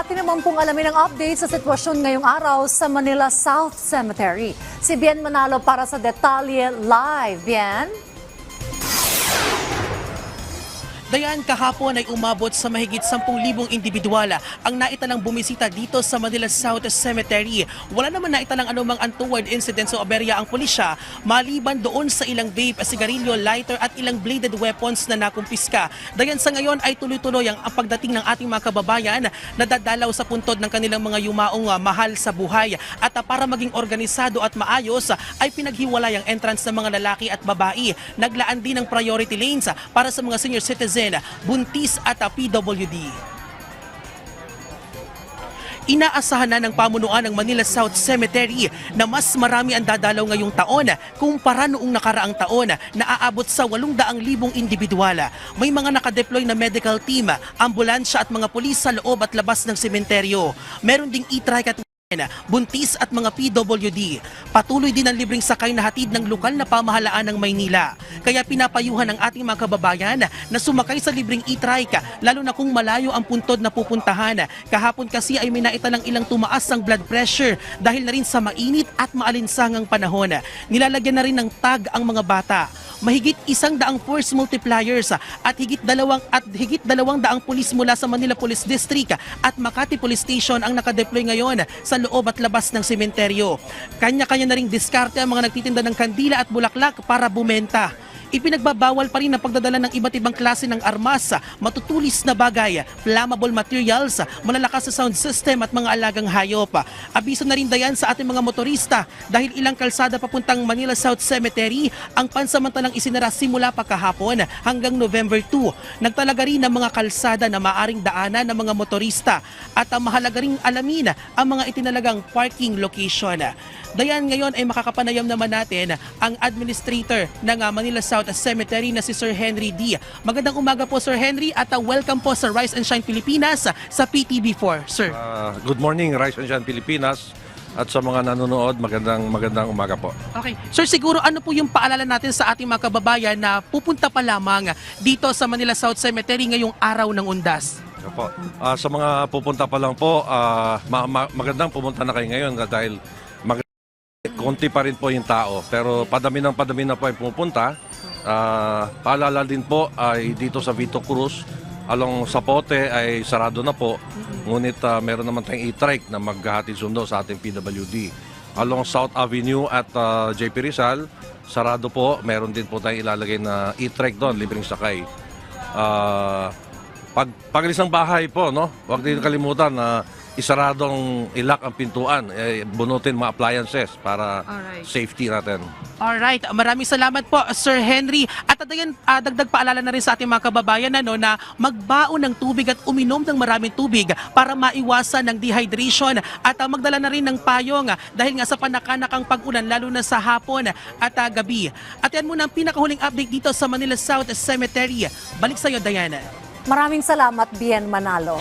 Atin naman pong alamin ang update sa sitwasyon ngayong araw sa Manila South Cemetery. Si Bien Manalo para sa detalye live. Bien? Dayan, kahapon ay umabot sa mahigit 10,000 individual ang naitalang bumisita dito sa Manila South Cemetery. Wala naman naitalang anumang untoward incident sa aberya ang pulisya maliban doon sa ilang vape, sigarilyo, lighter at ilang bladed weapons na nakumpiska. Dayan sa ngayon ay tuloy-tuloy ang pagdating ng ating mga kababayan na dadalaw sa puntod ng kanilang mga yumaong ah, mahal sa buhay. At ah, para maging organisado at maayos ah, ay pinaghiwalay ang entrance ng mga lalaki at babae. Naglaan din ng priority lanes para sa mga senior citizen, buntis at ah, PWD. Inaasahan na ng pamunuan ng Manila South Cemetery na mas marami ang dadalaw ngayong taon kumpara noong nakaraang taon na aabot sa 800,000 individual. May mga nakadeploy na medical team, ambulansya at mga pulis sa loob at labas ng sementeryo. Meron ding e-trike at buntis at mga PWD. Patuloy din ang libreng sakay na hatid ng lokal na pamahalaan ng Maynila. Kaya pinapayuhan ng ating mga kababayan na sumakay sa libreng e-trike lalo na kung malayo ang puntod na pupuntahan. Kahapon kasi ay may naitalang ilang tumaas ang blood pressure dahil na rin sa mainit at maalinsangang panahon. Nilalagyan na rin ng tag ang mga bata mahigit isang daang force multipliers at higit dalawang at higit dalawang daang pulis mula sa Manila Police District at Makati Police Station ang nakadeploy ngayon sa loob at labas ng sementeryo. Kanya-kanya na ring diskarte ang mga nagtitinda ng kandila at bulaklak para bumenta. Ipinagbabawal pa rin ang pagdadala ng iba't ibang klase ng armas, matutulis na bagay, flammable materials, malalakas sa sound system at mga alagang hayop. Abiso na rin dayan sa ating mga motorista dahil ilang kalsada papuntang Manila South Cemetery ang pansamantalang isinara simula pa kahapon hanggang November 2. Nagtalaga rin ng mga kalsada na maaring daanan ng mga motorista at ang mahalaga ring alamin ang mga itinalagang parking location. Dayan ngayon ay makakapanayam naman natin ang administrator ng ah, Manila South Cemetery na si Sir Henry D. Magandang umaga po Sir Henry at ah, welcome po sa Rise and Shine Pilipinas sa PTV4. Sir. Ah, good morning, Rise and Shine Pilipinas. At sa mga nanonood, magandang magandang umaga po. Okay. Sir, siguro ano po yung paalala natin sa ating mga kababayan na pupunta pa lamang dito sa Manila South Cemetery ngayong araw ng undas? Po. Ah, sa mga pupunta pa lang po, ah, ma- ma- magandang pumunta na kayo ngayon dahil mag- konti pa rin po yung tao. Pero padami ng padami na po yung pumupunta. Ah, paalala din po ay dito sa Vito Cruz, along Sapote ay sarado na po. Ngunit ah, meron naman tayong e-trike na maghahatid sundo sa ating PWD. Along South Avenue at ah, JP Rizal, sarado po. Meron din po tayong ilalagay na e-trike doon, libreng sakay. Ah, pag pagilis ng bahay po, no? Huwag din kalimutan na isaradong ilak ang pintuan, eh, bunutin mga appliances para Alright. safety natin. Alright, maraming salamat po Sir Henry. At adayan, ah, dagdag paalala na rin sa ating mga kababayan ano, na magbaon ng tubig at uminom ng maraming tubig para maiwasan ng dehydration at ah, magdala na rin ng payong ah, dahil nga sa panakanakang pag-ulan lalo na sa hapon at ah, gabi. At yan muna ang pinakahuling update dito sa Manila South Cemetery. Balik sa iyo, Diana. Maraming salamat, Bien Manalo.